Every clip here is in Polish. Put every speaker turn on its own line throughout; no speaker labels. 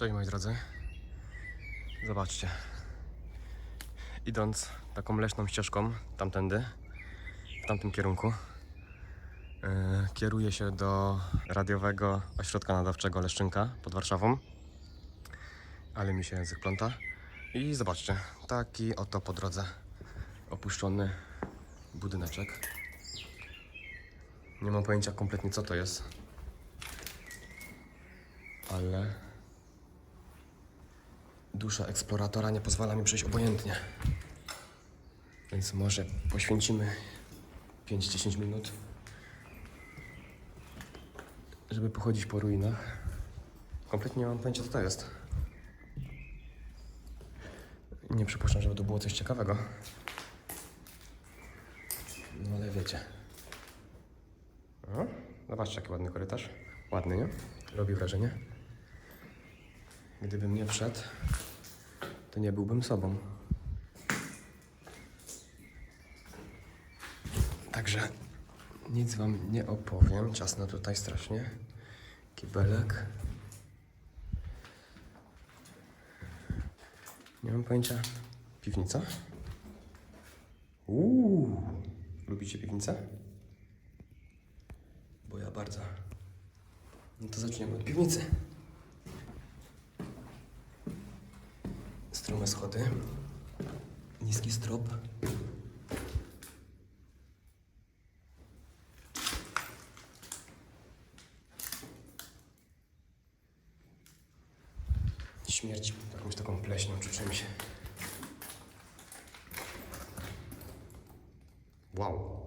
Cześć moi drodzy. Zobaczcie. Idąc taką leśną ścieżką tamtędy, w tamtym kierunku, yy, kieruję się do radiowego ośrodka nadawczego Leszczynka pod Warszawą. Ale mi się język pląta. I zobaczcie, taki oto po drodze opuszczony budyneczek. Nie mam pojęcia kompletnie co to jest. Ale dusza eksploratora nie pozwala mi przejść obojętnie. Więc może poświęcimy 5-10 minut, żeby pochodzić po ruinach. Kompletnie nie mam pojęcia, co to jest. Nie przypuszczam, żeby to było coś ciekawego. No ale wiecie. O, zobaczcie, jaki ładny korytarz. Ładny, nie? Robi wrażenie. Gdybym nie wszedł, to nie byłbym sobą. Także nic wam nie opowiem. Ciasno tutaj strasznie. Kibelek. Nie mam pojęcia. Piwnica? Uuu. Lubicie piwnicę? Bo ja bardzo. No to zaczniemy od piwnicy. Strome schody. Niski strop. Śmierć jakąś taką pleśnią czy czymś. Wow.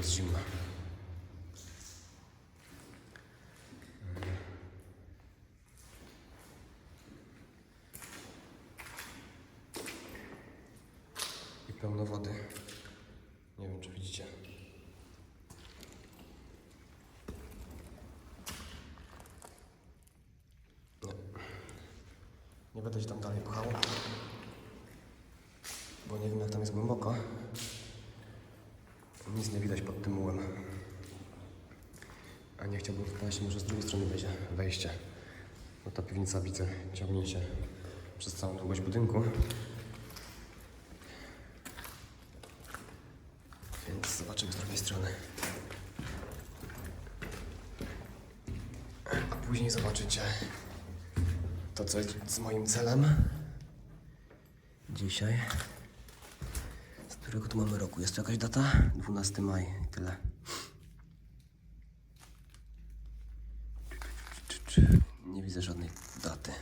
Jest zimno. I pełno wody. Nie wiem, czy widzicie. Nie. Nie będę się tam dalej pchał. Bo nie wiem, jak tam jest głęboko. Nic nie widać pod tym mułem. A nie chciałbym wpaść, może z drugiej strony będzie wejście. Bo ta piwnica widzę ciągnie się przez całą długość budynku. Więc zobaczymy z drugiej strony. A później zobaczycie to, co jest z moim celem. Dzisiaj. Którego tu mamy roku? Jest to jakaś data? 12 maj tyle. Nie widzę żadnej daty.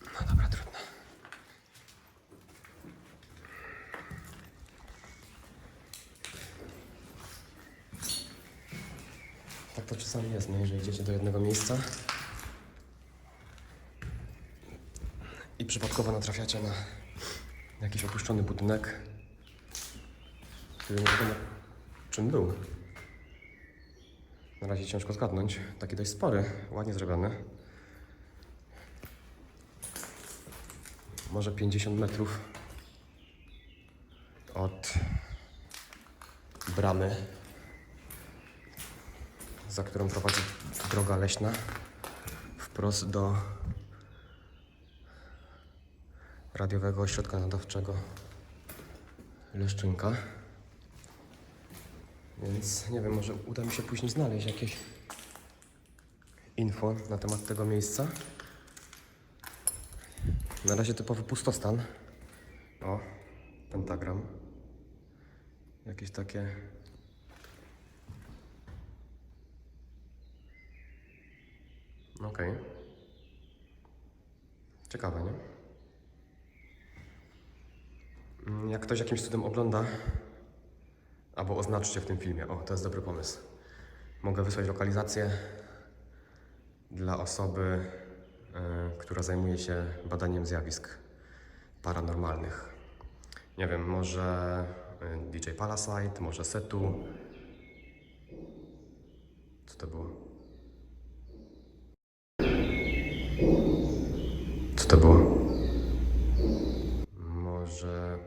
No dobra, trudno. Tak to czasami jest, nie? że idziecie do jednego miejsca i przypadkowo natrafiacie na jakiś opuszczony budynek, który nie wiadomo czym był. Na razie ciężko zgadnąć. Taki dość spory, ładnie zrobiony. Może 50 metrów od bramy, za którą prowadzi droga leśna, wprost do radiowego ośrodka nadawczego Leszczynka. Więc nie wiem, może uda mi się później znaleźć jakieś info na temat tego miejsca. Na razie typowy pustostan. O, pentagram. Jakieś takie. Okej. Ciekawe, nie? Mm, Jak ktoś jakimś cudem ogląda, albo oznaczcie w tym filmie, o, to jest dobry pomysł. Mogę wysłać lokalizację dla osoby, y, która zajmuje się badaniem zjawisk paranormalnych. Nie wiem, może y, DJ Palasite, może Setu. Co to było? Co to to było? Może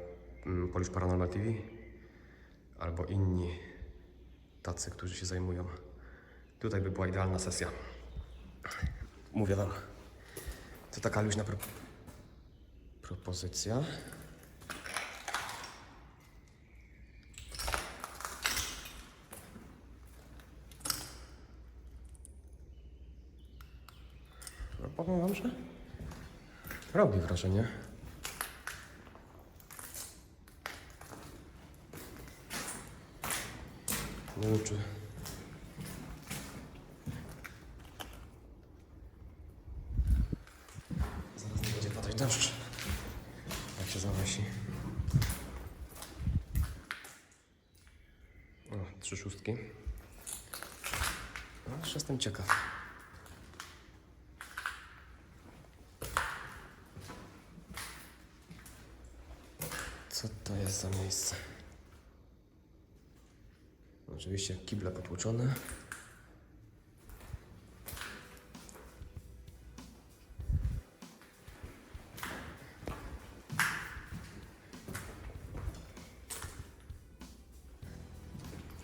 mm, Polish Paranormal TV? Albo inni tacy, którzy się zajmują. Tutaj by była idealna sesja. Mówię wam. To taka luźna pro... propozycja. No, powiem wam, że robi wrażenie. Nie wiem, czy... Zaraz nie będzie padać deszcz. Jak się zawiesi. O, trzy szóstki. No, już jestem ciekaw. Co to jest za miejsce? Oczywiście kible potłuczone.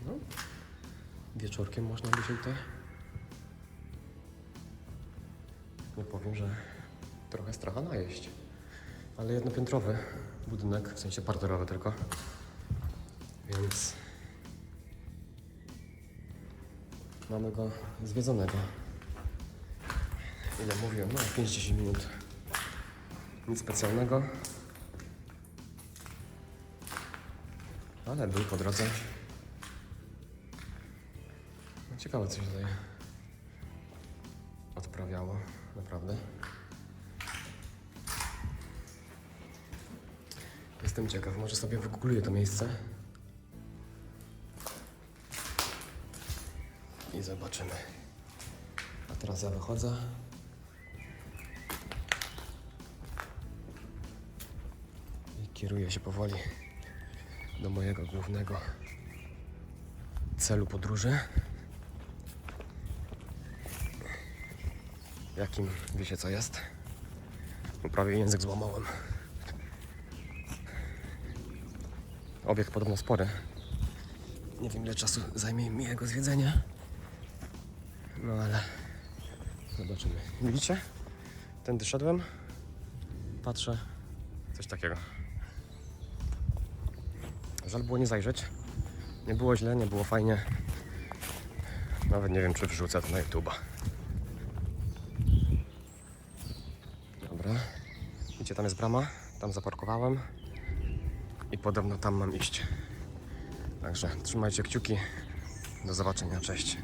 No, wieczorkiem można by się tutaj. Nie powiem, że trochę stracha najeść. Ale jednopiętrowy budynek, w sensie parterowy tylko. Więc mamy go zwiedzonego. Ile mówiłem? No, 5-10 minut. Nic specjalnego. Ale był po drodze. No, ciekawe, co się tutaj odprawiało, naprawdę. Jestem ciekaw, może sobie wygoogluję to miejsce. Zobaczymy. A teraz ja wychodzę. I kieruję się powoli do mojego głównego celu podróży. Jakim wiecie co jest? No, Prawie język złamałem. Obiekt podobno spory. Nie wiem ile czasu zajmie mi jego zwiedzenie. No ale zobaczymy. Widzicie? Tędy szedłem. Patrzę. Coś takiego. Żal było nie zajrzeć. Nie było źle, nie było fajnie. Nawet nie wiem, czy wrzucę to na YouTube'a. Dobra. Widzicie, tam jest brama. Tam zaparkowałem. I podobno tam mam iść. Także trzymajcie kciuki. Do zobaczenia. Cześć.